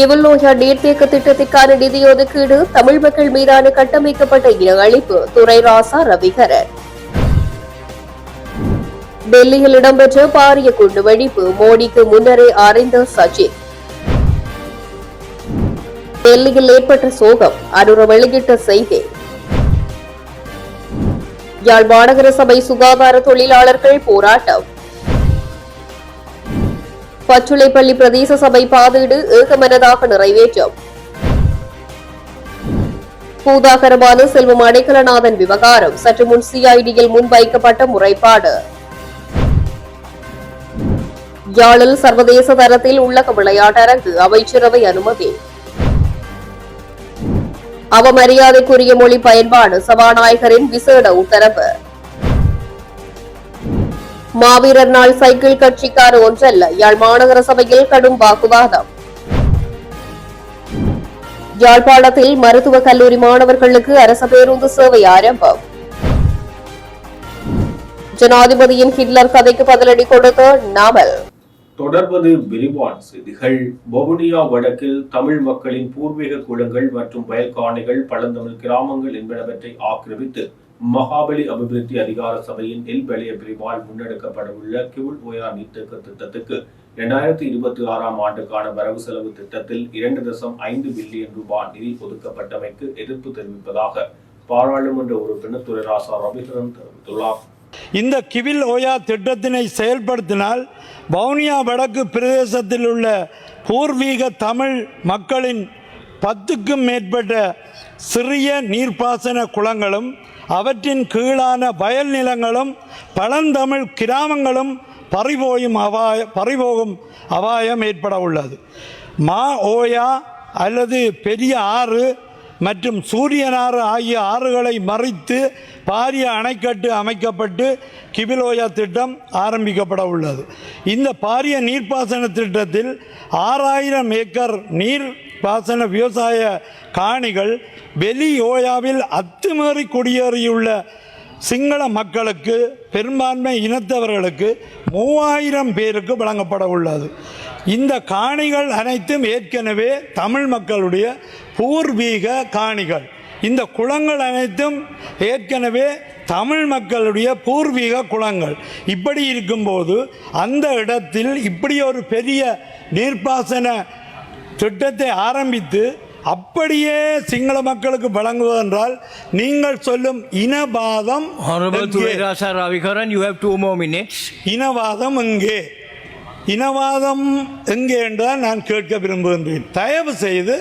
எவல்லோயா நீர்த்தேக்க திட்டத்திற்கான நிதி ஒதுக்கீடு தமிழ் மக்கள் மீதான கட்டமைக்கப்பட்ட இன அழிப்பு துரை ராசா ரவிகரன் டெல்லியில் இடம்பெற்ற பாரிய குண்டு வெடிப்பு மோடிக்கு முன்னரே அறிந்த சஜித். டெல்லியில் ஏற்பட்ட சோகம் அருர வெளியிட்ட செய்தி. யாழ் மாநகர சபை சுகாதார தொழிலாளர்கள் போராட்டம். பச்சுளைப்பள்ளி பிரதேச சபை பாதீடு ஏகமனதாக நிறைவேற்றம். பூதாகரமான செல்வம் அடைக்கலநாதன் விவகாரம். சற்று முன் சிஐடியில் முன்வைக்கப்பட்ட முறைப்பாடு. யாழில் சர்வதேச தரத்தில் உள்ளக விளையாட்டரங்கு அமைச்சரவை அனுமதி. அவமரியாதைக்குரிய மொழி பயன்பாடு சபாநாயகரின் விசேட உத்தரவு. மாவீரர் நாள் சைக்கிள் கட்சிக்கார் ஒன்றல்ல யாழ் மாநகர சபையில் கடும் வாக்குவாதம். யாழ்ப்பாணத்தில் மருத்துவக் கல்லூரி மாணவர்களுக்கு அரச பேருந்து சேவை ஆரம்பம். ஜனாதிபதியின் ஹிட்லர் கதைக்கு பதிலடி கொடுத்த நாவல் தொடர்வது விரிவான செய்திகள். வவுனியா வடக்கில் தமிழ் மக்களின் பூர்வீக குளங்கள் மற்றும் வயல்காணிகள் பழந்தமிழ் கிராமங்கள் என்பனவற்றை ஆக்கிரமித்து மகாபலி அபிவிருத்தி அதிகார சபையின் எல் வலய பிரிவால் முன்னெடுக்கப்படவுள்ள கிவுல் ஓயா நீர்த்தேக்க திட்டத்துக்கு இரண்டாயிரத்தி இருபத்தி ஆறாம் ஆண்டுக்கான வரவு செலவு திட்டத்தில் இரண்டு தசம் ஐந்து பில்லியன் ரூபாய் நிதி ஒதுக்கப்பட்டமைக்கு எதிர்ப்பு தெரிவிப்பதாக பாராளுமன்ற உறுப்பினர் துரைராசா ரவிகரன் தெரிவித்துள்ளார். இந்த கிவில் ஓயா திட்டத்தினை செயல்படுத்தினால் வவுனியா வடக்கு பிரதேசத்தில் உள்ள பூர்வீக தமிழ் மக்களின் பத்துக்கும் மேற்பட்ட சிறிய நீர்ப்பாசன குளங்களும் அவற்றின் கீழான வயல் நிலங்களும் பழந்தமிழ் கிராமங்களும் பறிபோயும் அபாய பறிபோகும் அபாயம் ஏற்பட உள்ளது. மா ஓயா அல்லது பெரிய ஆறு மற்றும் சூரியனாறு ஆகிய ஆறுகளை மறித்து பாரிய அணைக்கட்டு அமைக்கப்பட்டு கிபிலோயா திட்டம் ஆரம்பிக்கப்பட உள்ளது. இந்த பாரிய நீர்ப்பாசன திட்டத்தில் ஆறாயிரம் ஏக்கர் நீர் பாசன விவசாய காணிகள் வெளி ஓயாவில் அத்துமீறி குடியேறியுள்ள சிங்கள மக்களுக்கு பெரும்பான்மை இனத்தவர்களுக்கு மூவாயிரம் பேருக்கு வழங்கப்பட உள்ளது. இந்த காணிகள் அனைத்தும் ஏற்கனவே தமிழ் மக்களுடைய பூர்வீக காணிகள். இந்த குளங்கள் அனைத்தும் ஏற்கனவே தமிழ் மக்களுடைய பூர்வீக குளங்கள். இப்படி இருக்கும்போது அந்த இடத்தில் இப்படி ஒரு பெரிய நீர்ப்பாசன திட்டத்தை ஆரம்பித்து அப்படியே சிங்கள மக்களுக்கு வழங்குவதென்றால் நீங்கள் சொல்லும் இனவாதம் Honorable எங்கே? Turerasa Ravikaran, you have two more minutes. இனவாதம் எங்கே இனவாதம் எங்கே என்றால் நான் கேட்க விரும்புகின்றேன் தயவு செய்து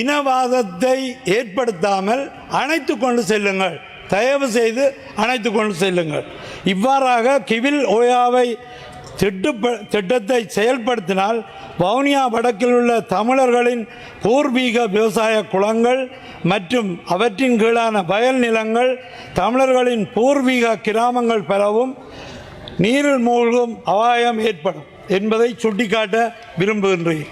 இனவாதத்தை ஏற்படுத்தாமல் அணைத்து கொண்டு செல்லுங்கள் தயவு செய்து அணைத்து கொண்டு செல்லுங்கள் இவ்வாறாக கிவில் ஓயாவை திட்டு திட்டத்தை செயல்படுத்தினால் வவுனியா வடக்கில் உள்ள தமிழர்களின் பூர்வீக விவசாய குளங்கள் மற்றும் அவற்றின் கீழான வயல் நிலங்கள் தமிழர்களின் பூர்வீக கிராமங்கள் பெறவும் நீரில் மூழ்கும் அபாயம் ஏற்படும் என்பதை சுட்டிக்காட்ட விரும்புகின்றேன்.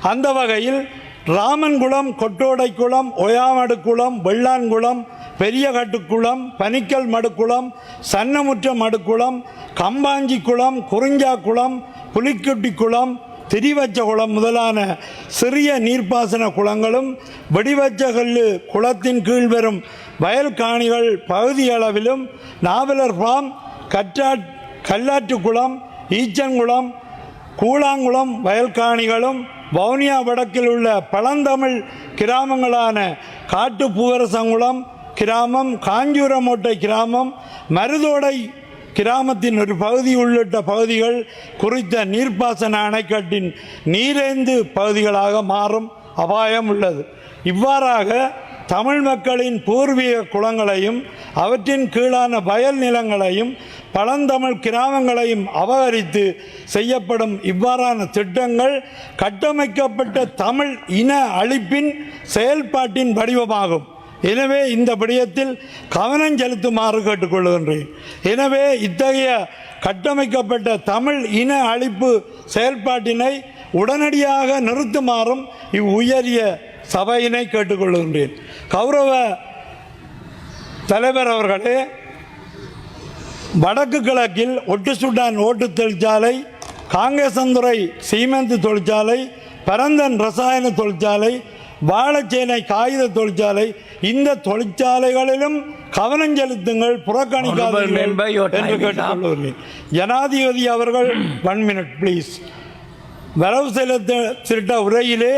அந்த வகையில் ராமன்குளம் கொட்டோடைக்குளம் ஒயாமடுக்குளம் வெள்ளான்குளம் பெரியகட்டுக்குளம் பனிக்கல் மடுக்குளம் சன்னமுற்ற மடுக்குளம் கம்பாஞ்சிக்குளம் குளம் திரிவச்ச குளம் முதலான சிறிய நீர்ப்பாசன குளங்களும் வெடிவச்சகல்லு குளத்தின் கீழ் வரும் வயல் காணிகள் பகுதியளவிலும் நாவலர் ஃபார்ம் கற்றா கல்லாற்றுக்குளம் ஈச்சங்குளம் கூழாங்குளம் வயல்காணிகளும் வவுனியா வடக்கில் உள்ள பழந்தமிழ் கிராமங்களான காட்டு பூவரசங்குளம் கிராமம் காஞ்சூரமோட்டை கிராமம் மருதோடை கிராமத்தின் ஒரு பகுதி உள்ளிட்ட பகுதிகள் குறித்த நீர்ப்பாசன அணைக்கட்டின் நீரேந்து பகுதிகளாக மாறும் அபாயம் உள்ளது. இவ்வாறாக தமிழ் மக்களின் பூர்வீக குளங்களையும் அவற்றின் கீழான வயல் நிலங்களையும் பழந்தமிழ் கிராமங்களையும் அபகரித்து செய்யப்படும் இவ்வாறான திட்டங்கள் கட்டமைக்கப்பட்ட தமிழ் இன அழிப்பின் செயல்பாட்டின் வடிவமாகும். எனவே இந்த விடயத்தில் கவனம் செலுத்துமாறு கேட்டுக்கொள்கின்றேன். எனவே இத்தகைய கட்டமைக்கப்பட்ட தமிழ் இன அழிப்பு செயல்பாட்டினை உடனடியாக நிறுத்துமாறும் இவ்வுயரிய சபையினை கேட்டுக்கொள்கின்றேன். கௌரவ தலைவர் அவர்களே வடக்கு கிழக்கில் ஒட்டு சுட்டான் ஓட்டு தொழிற்சாலை காங்கேசந்துறை சீமெந்து தொழிற்சாலை பரந்தன் ரசாயன தொழிற்சாலை வாழைச்சேனை காகித தொழிற்சாலை இந்த தொழிற்சாலைகளிலும் கவனம் செலுத்துங்கள் புறக்கணிக்காதீர்கள் என்று. கேட்டுக்கொள்கிறேன். ஜனாதிபதி அவர்கள் ஒன் மினிட் ப்ளீஸ் வரவு செலுத்த திட்ட உரையிலே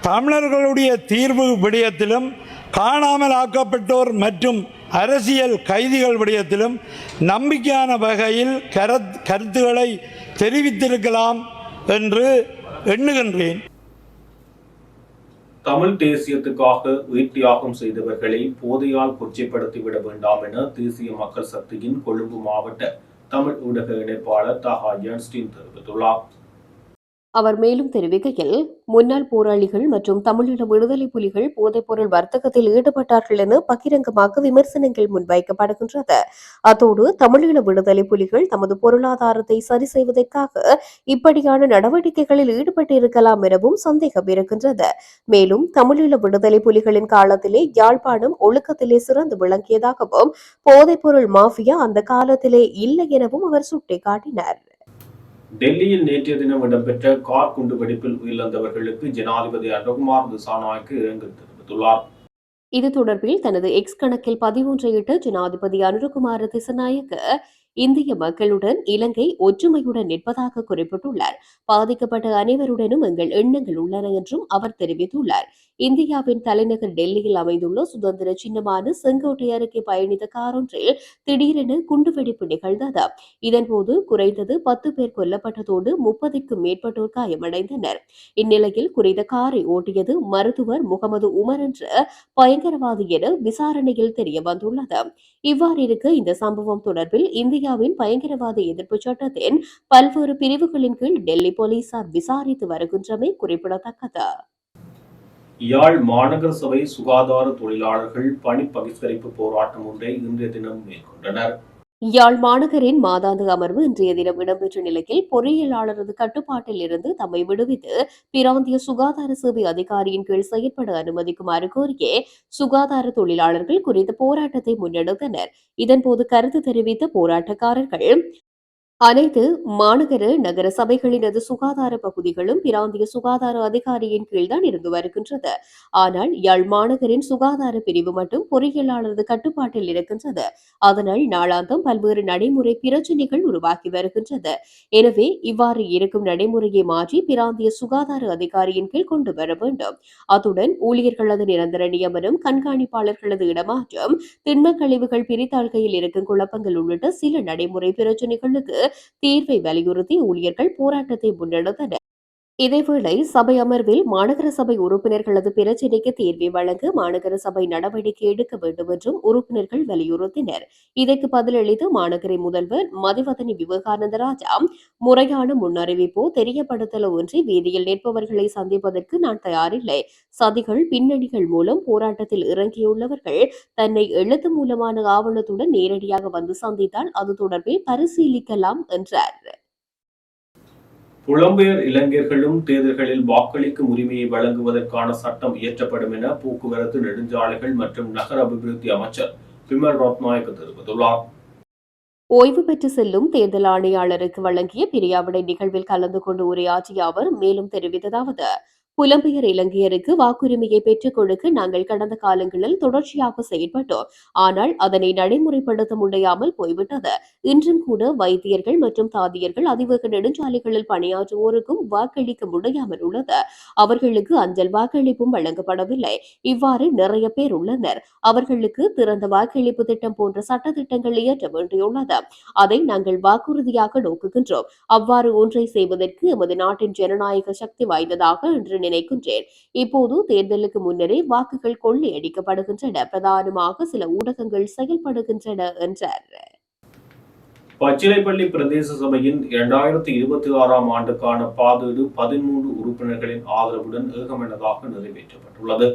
தமிழர்களுடைய தீர்வு விடயத்திலும் காணாமல் ஆக்கப்பட்டோர் மற்றும் அரசியல் கைதிகள் விடயத்திலும் நம்பிக்கையான வகையில் கரத் கருத்துக்களை தெரிவித்திருக்கலாம் என்று எண்ணுகின்றேன். தமிழ் தேசியத்துக்காக உயிர் தியாகம் செய்தவர்களை போதையால் கொச்சைப்படுத்திவிட வேண்டாம் என தேசிய மக்கள் சக்தியின் கொழும்பு மாவட்ட தமிழ் ஊடக இணைப்பாளர் தஹா ஜான்ஸ்டின் தெரிவித்துள்ளார். அவர் மேலும் தெரிவிக்கையில் முன்னாள் போராளிகள் மற்றும் தமிழீழ விடுதலை புலிகள் போதைப்பொருள் வர்த்தகத்தில் ஈடுபட்டார்கள் என பகிரங்கமாக விமர்சனங்கள் முன்வைக்கப்படுகின்றது. அத்தோடு தமிழீழ விடுதலை புலிகள் தமது பொருளாதாரத்தை சரி செய்வதற்காக இப்படியான நடவடிக்கைகளில் ஈடுபட்டிருக்கலாம் எனவும் சந்தேகம் இருக்கின்றது. மேலும் தமிழீழ விடுதலை புலிகளின் காலத்திலே யாழ்ப்பாணம் ஒழுக்கத்திலே சிறந்து விளங்கியதாகவும் போதைப்பொருள் மாஃபியா அந்த காலத்திலே இல்லை எனவும் அவர் சுட்டிக்காட்டினார். டெல்லியில் நேற்றைய தினம் இடம்பெற்ற கார் குண்டு வெடிப்பில் உயிரிழந்தவர்களுக்கு ஜனாதிபதி அனுகுமார் திசாநாய்க்கு இரங்கல் தெரிவித்துள்ளார். இது தொடர்பில் தனது எக்ஸ் கணக்கில் பதிவொன்றையிட்ட ஜனாதிபதி அனுரகுமார திசநாயக்க இந்திய மக்களுடன் இலங்கை ஒற்றுமையுடன் நிற்பதாக குறிப்பிட்டுள்ளார். பாதிக்கப்பட்ட அனைவருடனும் எங்கள் எண்ணங்கள் உள்ளன என்றும் அவர் தெரிவித்துள்ளார். இந்தியாவின் தலைநகர் டெல்லியில் அமைந்துள்ள சுதந்திர சின்னமான செங்கோட்டை அருகே பயணித்த காரொன்றில் திடீரென குண்டுவெடிப்பு நிகழ்ந்தது. இதன்போது குறைந்தது பத்து பேர் கொல்லப்பட்டதோடு முப்பதுக்கும் மேற்பட்டோர் காயமடைந்தனர். இந்நிலையில் குறித்த காரை ஓட்டியது மருத்துவர் முகமது உமர் என்ற பயங்கரவாதி என விசாரணையில் தெரிய வந்துள்ளது இவ்வாறு இருக்க இந்த சம்பவம் தொடர்பில் இந்தியாவின் பயங்கரவாத எதிர்ப்பு சட்டத்தின் பல்வேறு பிரிவுகளின் கீழ் டெல்லி போலீசார் விசாரித்து வருகின்றமை குறிப்பிடத்தக்கது. யாழ் மாநகர சபை சுகாதார தொழிலாளர்கள் பணி பகிஷ்கரிப்பு போராட்டம் ஒன்றை இன்றைய தினம் மேற்கொண்டனர். யாழ் மாநகரின் மாதாந்த அமர்வு இன்றைய தினம் இடம்பெற்ற நிலையில் பொறியியலாளரது கட்டுப்பாட்டில் இருந்து தம்மை விடுவித்து பிராந்திய சுகாதார சேவை அதிகாரியின் கீழ் செயற்பட அனுமதிக்குமாறு கோரியே சுகாதார தொழிலாளர்கள் குறித்த போராட்டத்தை முன்னெடுத்தனர். இதன்போது கருத்து தெரிவித்த போராட்டக்காரர்கள் அனைத்து மாநகர நகர சபைகளினது சுகாதார பகுதிகளும் பிராந்திய சுகாதார அதிகாரியின் கீழ்தான் இருந்து வருகின்றது. ஆனால் யாழ் மாநகரின் சுகாதார பிரிவு மட்டும் பொறியியலாளரது கட்டுப்பாட்டில் இருக்கின்றது. அதனால் நாளாந்தம் பல்வேறு நடைமுறை பிரச்சினைகள் உருவாகி வருகின்றது. எனவே இவ்வாறு இருக்கும் நடைமுறையை மாற்றி பிராந்திய சுகாதார அதிகாரியின் கீழ் கொண்டு வர வேண்டும். அத்துடன் ஊழியர்களது நிரந்தர நியமனம் கண்காணிப்பாளர்களது இடமாற்றம் திண்ம கழிவுகள் பிரித்தாள்கையில் இருக்கும் குழப்பங்கள் உள்ளிட்ட சில நடைமுறை பிரச்சினைகளுக்கு தீர்வை வலியுறுத்தி ஊழியர்கள் போராட்டத்தை முன்னெடுத்தனர். இதேவேளை சபை அமர்வில் மாநகர சபை உறுப்பினர்களது பிரச்சினைக்கு தீர்வை வழங்க மாநகர சபை நடவடிக்கை எடுக்க வேண்டும் என்றும் உறுப்பினர்கள் வலியுறுத்தினர். இதற்கு பதிலளித்த மாநகர முதல்வர் மதிவதனி விவேகானந்த ராஜா முறையான முன்னறிவிப்போ தெரியப்படுத்தலோ ஒன்றி வீதியில் நிற்பவர்களை சந்திப்பதற்கு நான் தயாரில்லை. சதிகள் பின்னணிகள் மூலம் போராட்டத்தில் இறங்கியுள்ளவர்கள் தன்னை எழுத்து மூலமான ஆவணத்துடன் நேரடியாக வந்து சந்தித்தால் அது தொடர்பில் பரிசீலிக்கலாம் என்றார். புலம்பெயர் இளைஞர்களும் தேர்தல்களில் வாக்களிக்கும் உரிமையை வழங்குவதற்கான சட்டம் இயற்றப்படும் என போக்குவரத்து நெடுஞ்சாலைகள் மற்றும் நகர அபிவிருத்தி அமைச்சர் பிமல் ரத்நாயக் தெரிவித்துள்ளார். ஓய்வு பெற்று செல்லும் தேர்தல் ஆணையாளருக்கு வழங்கிய பிரியாவிடை நிகழ்வில் கலந்து கொண்டு உரையாற்றிய அவர் மேலும் தெரிவித்ததாவது புலம்பெயர் இலங்கையருக்கு வாக்குரிமையை பெற்றுக் கொடுக்க நாங்கள் கடந்த காலங்களில் தொடர்ச்சியாக செயல்பட்டோம் ஆனால் அதனை நடைமுறைப்படுத்த முடியாமல் போய்விட்டது. இன்றும் கூட வைத்தியர்கள் மற்றும் தாதியர்கள் அதிவேக நெடுஞ்சாலைகளில் பணியாற்றுவோருக்கும் வாக்களிக்க முடியாமல் உள்ளது. அவர்களுக்கு அஞ்சல் வாக்களிப்பும் வழங்கப்படவில்லை. இவ்வாறு நிறைய பேர் உள்ளனர். அவர்களுக்கு திறந்த வாக்களிப்பு திட்டம் போன்ற சட்ட திட்டங்கள் இயற்ற வேண்டியுள்ளது. அதை நாங்கள் வாக்குறுதியாக நோக்குகின்றோம். அவ்வாறு ஒன்றை செய்வதற்கு எமது நாட்டின் ஜனநாயக சக்தி வாய்ந்ததாக என்று நினைக்கின்றேன். இப்போது தேர்தலுக்கு முன்னரே வாக்குகள் கொள்ளையடிக்கப்படுகின்றன பிரதானமாக சில ஊடகங்கள் செயல்படுகின்றன என்றார். பச்சிலைப்பள்ளி பிரதேச சபையின் இரண்டாயிரத்தி இருபத்தி ஆறாம் ஆண்டுக்கான பாதீடு பதிமூன்று உறுப்பினர்களின் ஆதரவுடன் ஏகமனதாக நிறைவேற்றப்பட்டுள்ளது.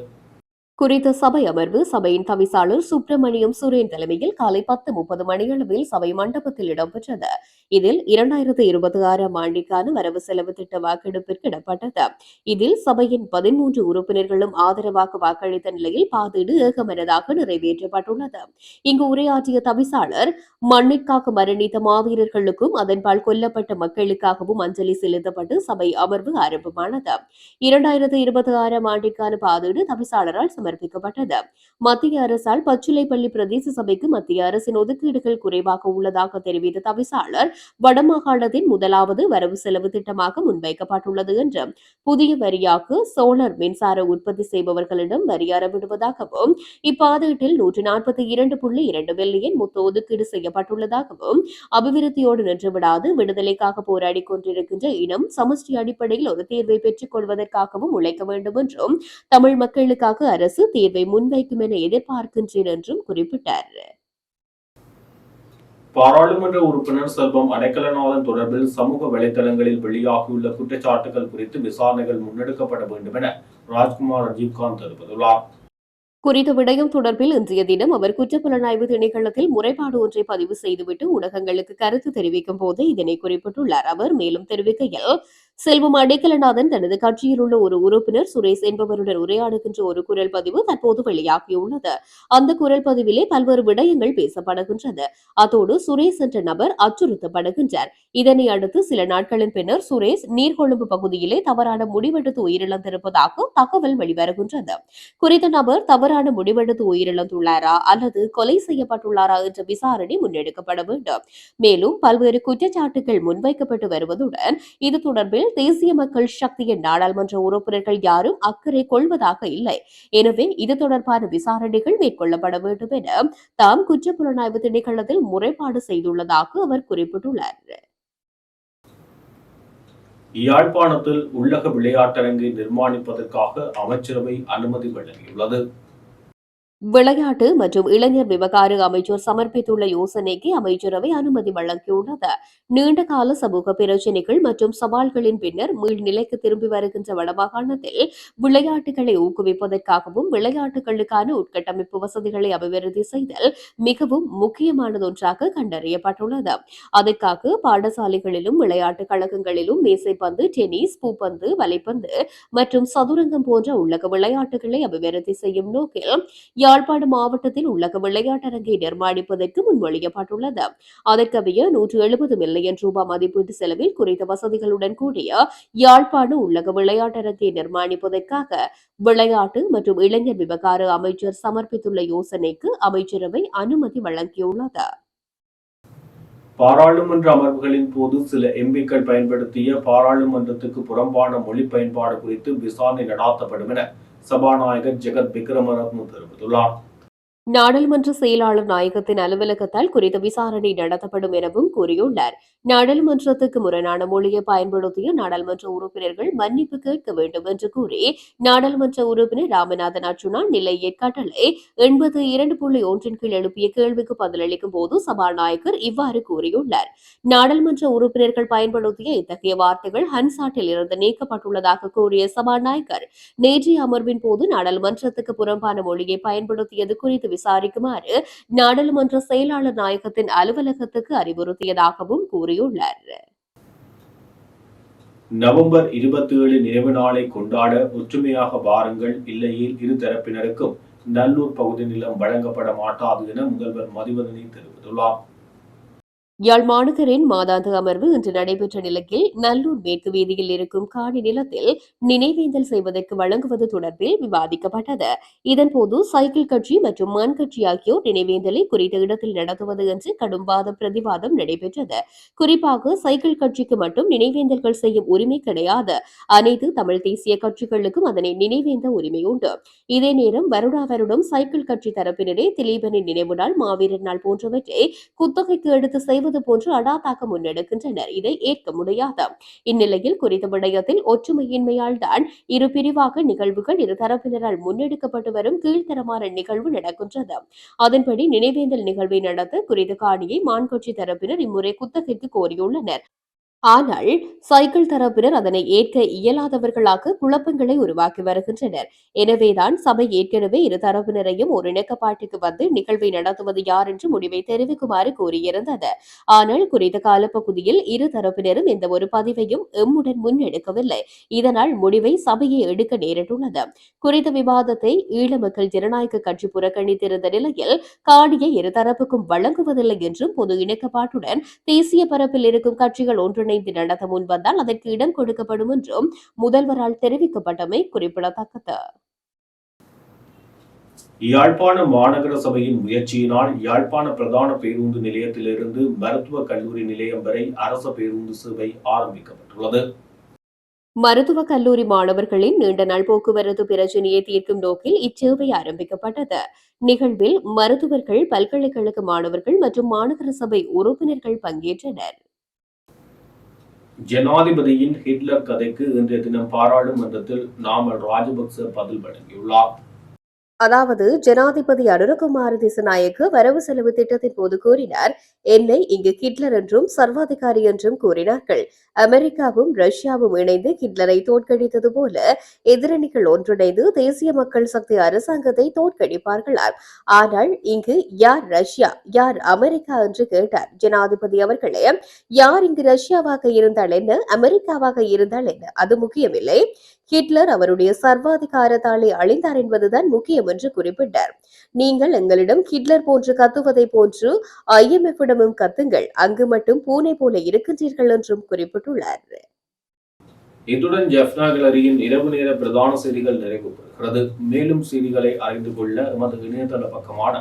குறித்த சபை அமர்வு சபையின் தவிசாளர் சுப்பிரமணியம் சுரேன் தலைமையில் காலை பத்து முப்பது மணியளவில் சபை மண்டபத்தில் இடம்பெற்றது. இதில் இரண்டாயிரத்தி இருபத்தி ஆறாம் ஆண்டிற்கான வரவு செலவு திட்ட வாக்கெடுப்பிற்கு இடப்பட்டது இதில் சபையின் பதிமூன்று உறுப்பினர்களும் ஆதரவாக வாக்களித்த நிலையில் பாதீடு ஏகமனதாக நிறைவேற்றப்பட்டுள்ளது. இங்கு உரையாற்றிய தவிசாளர் மண்ணிற்காக மரணித்த மாவீரர்களுக்கும் அதன்பால் கொல்லப்பட்ட மக்களுக்காகவும் அஞ்சலி செலுத்தப்பட்டு சபை அமர்வு ஆரம்பமானது. இரண்டாயிரத்தி இருபத்தி ஆறாம் ஆண்டிற்கான பாதீடு தவிசாளரால் சமர்ப்பிக்கப்பட்டது. மத்திய அரசால் பச்சிலைப்பள்ளி பிரதேச சபைக்கு மத்திய அரசின் ஒதுக்கீடுகள் குறைவாக உள்ளதாக தெரிவித்த தவிசாளர் வடமாகாணத்தின் முதலாவது வரவு செலவு திட்டமாக முன்வைக்கப்பட்டுள்ளது என்று புதிய வரியாக சோலார் மின்சார உற்பத்தி செய்பவர்களிடம் வரி அறவிடுவதாகவும் இப்பாதீட்டில் நூற்றி நாற்பத்தி இரண்டு புள்ளி இரண்டு பில்லியன் மொத்த ஒதுக்கீடு செய்யப்பட்டுள்ளதாகவும் அபிவிருத்தியோடு நின்றுவிடாது விடுதலைக்காக போராடி கொண்டிருக்கின்ற இனம் சமஷ்டி அடிப்படையில் ஒரு தீர்வை பெற்றுக் கொள்வதற்காகவும் உழைக்க வேண்டும் என்றும் தமிழ் மக்களுக்காக அரசு தீர்வை முன்வைக்கும் என எதிர்பார்க்கின்றேன் என்றும் குறிப்பிட்டார். பாராளுமன்ற உறுப்பினர் செல்வம் அடைக்கலநாதன் தொடர்பில் சமூக வலைதளங்களில் வெளியாகியுள்ள குற்றச்சாட்டுகள் குறித்து விசாரணைகள் முன்னெடுக்கப்பட வேண்டும் என ராஜ்குமார் ரஜீவ்காந்த் தெரிவித்துள்ளார். குறித்த விடயம் தொடர்பில் இன்றைய தினம் அவர் குற்றப்புலனாய்வு திணைக்களத்தில் முறைப்பாடு ஒன்றை பதிவு செய்துவிட்டு ஊடகங்களுக்கு கருத்து தெரிவிக்கும் போது இதனை குறிப்பிட்டுள்ளார். அவர் மேலும் தெரிவிக்கையில் செல்வம் அடைக்கலநாதன் தனது கட்சியில் உள்ள ஒரு உறுப்பினர் சுரேஷ் என்பவருடன் உரையாடுகின்ற ஒரு குரல் பதிவு தற்போது வெளியாகியுள்ளது. அந்த குரல் பதிவிலே பல்வேறு விடயங்கள் பேசப்படுகின்றது. அதோடு சுரேஷ் என்ற நபர் அச்சுறுத்தப்படுகின்றார். இதனை அடுத்து சில நாட்களின் பின்னர் சுரேஷ் நீர்கொழும்பு பகுதியிலே தவறான முடிவெடுத்து உயிரிழந்திருப்பதாக தகவல் வெளிவருகின்றது. குறித்த நபர் தவறான முடிவெடுத்து உயிரிழந்துள்ளாரா அல்லது கொலை செய்யப்பட்டுள்ளாரா என்ற விசாரணை முன்னெடுக்கப்பட வேண்டும். மேலும் பல்வேறு குற்றச்சாட்டுகள் முன்வைக்கப்பட்டு வருவதுடன் இது தொடர்பில் தேசிய மக்கள் சக்தியின் நாடாளுமன்ற உறுப்பினர்கள் யாரும் அக்கறை கொள்வதாக இல்லை. எனவே இது தொடர்பான விசாரணைகள் மேற்கொள்ளப்பட வேண்டும் என தாம் குற்ற புலனாய்வு திணைக்களத்தில் முறைப்பாடு செய்துள்ளதாக அவர் குறிப்பிட்டுள்ளார். யாழ்ப்பாணத்தில் உள்ளக விளையாட்டரங்கை நிர்மாணிப்பதற்காக அமைச்சரவை அனுமதி வழங்கியுள்ளது. விளையாட்டு மற்றும் இளைஞர் விவகார அமைச்சர் சமர்ப்பித்துள்ள யோசனைக்கு அமைச்சரவை அனுமதி வழங்கியுள்ளது. நீண்டகால சமூக பிரச்சினைகள் மற்றும் சவால்களின் பின்னர் மீள்நிலைக்கு திரும்பி வருகின்ற வடமாகாணத்தில் விளையாட்டுகளை ஊக்குவிப்பதற்காகவும் விளையாட்டுகளுக்கான உட்கட்டமைப்பு வசதிகளை அபிவிருத்தி செய்தல் மிகவும் முக்கியமானது ஒன்றாக கண்டறியப்பட்டுள்ளது. அதற்காக பாடசாலைகளிலும் விளையாட்டுக் கழகங்களிலும் மேசைப்பந்து டென்னிஸ் பூப்பந்து வலைப்பந்து மற்றும் சதுரங்கம் போன்ற உள்ளக விளையாட்டுகளை அபிவிருத்தி செய்யும் நோக்கில் யாழ்ப்பாணம் மாவட்டத்தில் உள்ளக விளையாட்டரங்கை நிர்மாணிப்பதற்கு முன்மொழியப்பட்டுள்ளது. அதற்கமைய நூற்று எழுபது மில்லியன் ரூபாய் மதிப்பீட்டு செலவில் குறித்த வசதிகளுடன் கூடிய யாழ்ப்பாண உள்ளக விளையாட்டரங்கை நிர்மாணிப்பதற்காக விளையாட்டு மற்றும் இளைஞர் விவகார அமைச்சர் சமர்ப்பித்துள்ள யோசனைக்கு அமைச்சரவை அனுமதி வழங்கியுள்ளது. பாராளுமன்ற அமர்வுகளின் போது சில எம்பிக்கள் பயன்படுத்திய பாராளுமன்றத்துக்கு புறம்பான மொழி பயன்பாடு குறித்து விசாரணை நடாத்தப்படும் என சபாநாயகர் ஜெகத் விக்ரமரத்ன தெரிவித்துள்ளார் நாடாளுமன்ற செயலாளர் நாயகத்தின் அலுவலகத்தால் குறித்த விசாரணை நடத்தப்படும் எனவும் கூறியுள்ளார். நாடாளுமன்றத்துக்கு முரணான மொழியை பயன்படுத்திய நாடாளுமன்ற உறுப்பினர்கள் மன்னிப்பு கேட்க வேண்டும் என்று கூறி நாடாளுமன்ற உறுப்பினர் ராமநாதன் அர்ஜுனா நிலை எட்காட்டலை எண்பது இரண்டு புள்ளி ஒன்றின் கீழ் எழுப்பிய கேள்விக்கு பதிலளிக்கும் போது சபாநாயகர் இவ்வாறு கூறியுள்ளார். நாடாளுமன்ற உறுப்பினர்கள் பயன்படுத்திய இத்தகைய வார்த்தைகள் ஹன்சாட்டில் இருந்து நீக்கப்பட்டுள்ளதாக கூறிய சபாநாயகர் நேற்றைய அமர்வின் போது நாடாளுமன்றத்துக்கு புறம்பான மொழியை பயன்படுத்தியது குறித்து விசாரிக்குமாறு நாடாளுமன்ற செயலாளர் நாயகத்தின் அலுவலகத்துக்கு அறிவுறுத்தியதாகவும் கூறியுள்ளார். நவம்பர் இருபத்தி ஏழு நினைவு நாளை கொண்டாட ஒற்றுமையாக வாருங்கள். இல்லையில் இரு தரப்பினருக்கும் நல்லூர் பகுதி நிலம் வழங்கப்பட மாட்டாது என முதல்வர் மதிவதனி தெரிவித்துள்ளார். யாழ் மாநகரின் மாதாந்த அமர்வு இன்று நடைபெற்ற நிலையில் நல்லூர் மேற்கு வீதியில் இருக்கும் காணி நிலத்தில் நினைவேந்தல் செய்வதற்கு வழங்குவது தொடர்பில் விவாதிக்கப்பட்டது. இதன்போது சைக்கிள் கட்சி மற்றும் மண் கட்சி ஆகியோர் நினைவேந்தலை குறித்த இடத்தில் நடத்துவது என்று கடும் வாத பிரதிவாதம் நடைபெற்றது. குறிப்பாக சைக்கிள் கட்சிக்கு மட்டும் நினைவேந்தல்கள் செய்யும் உரிமை கிடையாது. அனைத்து தமிழ் தேசிய கட்சிகளுக்கும் அதனை நினைவேந்த உரிமை உண்டு. இதே நேரம் வருடா வருடம் சைக்கிள் கட்சி தரப்பினரே திலீபனின் நினைவு நாள் மாவீரர் நாள் போன்றவற்றை குத்தகைக்கு எடுத்து செய்வது போன்று அடாதாக முன்னெடுக்கின்றனர். இதை ஏற்க முடியாது. இந்நிலையில் குறித்த விடயத்தில் ஒற்றுமையின்மையால் தான் இரு பிரிவாக நிகழ்வுகள் இரு தரப்பினரால் முன்னெடுக்கப்பட்டு வரும் கீழ்த்தரமான நிகழ்வு நடக்கின்றது. அதன்படி நினைவேந்தல் நிகழ்வை நடத்த குறித்த காணியை மான்கட்சி தரப்பினர் இம்முறை குத்தகைக்கு கோரியுள்ளனர். ஆனால் சைக்கிள் தரப்பினர் அதனை ஏற்க இயலாதவர்களாக குழப்பங்களை உருவாக்கி வருகின்றனர். எனவேதான் சபை ஏற்கனவே இரு தரப்பினரையும் ஒரு இணக்கப்பாட்டுக்கு வந்து நிகழ்வை நடத்துவது யார் என்று முடிவை தெரிவிக்குமாறு கூறியிருந்தது. ஆனால் குறித்த காலப்பகுதியில் இரு தரப்பினரும் எந்த ஒரு பதிவையும் எம்முடன் முன்னெடுக்கவில்லை. இதனால் முடிவை சபையை எடுக்க நேரிட்டுள்ளது. குறித்த விவாதத்தை ஈழ மக்கள் ஜனநாயக கட்சி புறக்கணித்திருந்த நிலையில் காணியை இருதரப்புக்கும் வழங்குவதில்லை என்றும் பொது இணக்கப்பாட்டுடன் தேசிய பரப்பில் இருக்கும் கட்சிகள் ஒன்றிணைந்து நடத்த முன்வந்தால் அதற்கு இடம் கொடுக்கப்படும் என்றும் முதல்வரால் தெரிவிக்கப்பட்டமை குறிப்பிடத்தக்கது. யாழ்ப்பாண மாநகர சபையின் முயற்சியினால் யாழ்ப்பாண பிரதான பேருந்து நிலையத்திலிருந்து மருத்துவக் கல்லூரி நிலையம் வரை அரச பேருந்து சேவை ஆரம்பிக்கப்பட்டுள்ளது. மருத்துவக் கல்லூரி மாணவர்களின் நீண்ட நாள் போக்குவரத்து பிரச்சினையை தீர்க்கும் நோக்கில் இச்சேவை ஆரம்பிக்கப்பட்டது. நிகழ்வில் மருத்துவர்கள் பல்கலைக்கழக மாணவர்கள் மற்றும் மாநகர சபை உறுப்பினர்கள் பங்கேற்றனர். ஜனாதிபதியின் ஹிட்லர் கதைக்கு இன்றைய தினம் பாராளுமன்றத்தில் நாமல் ராஜபக்ச பதில் வழங்கியுள்ளார். அதாவது ஜனாதிபதி அனுரகுமார திசநாயக்கு வரவு செலவு திட்டத்தின் போது கூறினார் என்னை இங்கு ஹிட்லர் என்றும் சர்வாதிகாரி என்றும் கூறினார்கள். அமெரிக்காவும் ரஷ்யாவும் இணைந்து ஹிட்லரை தோற்கடித்தது போல எதிரணிகள் ஒன்றிணைந்து தேசிய மக்கள் சக்தி அரசாங்கத்தை தோற்கடிப்பார்களாம். ஆனால் இங்கு யார் ரஷ்யா யார் அமெரிக்கா என்று கேட்டார். ஜனாதிபதி அவர்களே யார் இங்கு ரஷ்யாவாக இருந்தால் என்ன அமெரிக்காவாக இருந்தால் என்ன? அது முக்கியமில்லை. ஹிட்லர் அவருடைய சர்வாதிகாரத்தாலே அழிந்தார் என்பதுதான் முக்கியம் என்று குறிப்பிட்டார். நீங்கள் எங்களிடம் ஹிட்லர் போன்று கத்துவதை போன்று ஐஎம்எஃபிடமும் கத்துங்கள். அங்கு மட்டும் பூனை போல இருக்கின்றீர்கள் என்றும் குறிப்பிட்டுள்ளார். இத்துடன் ஜெஃப்னா கிளரியின் இரவு நேர பிரதான செய்திகள் நிறைவு பெறுகிறது மேலும் செய்திகளை அறிந்து கொள்ள எமது இணையதள பக்கமான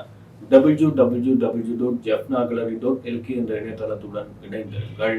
W W W dot Jaffna கிளரி டாட் எல்கே என்ற இணையதளத்துடன் இணைந்திருங்கள்.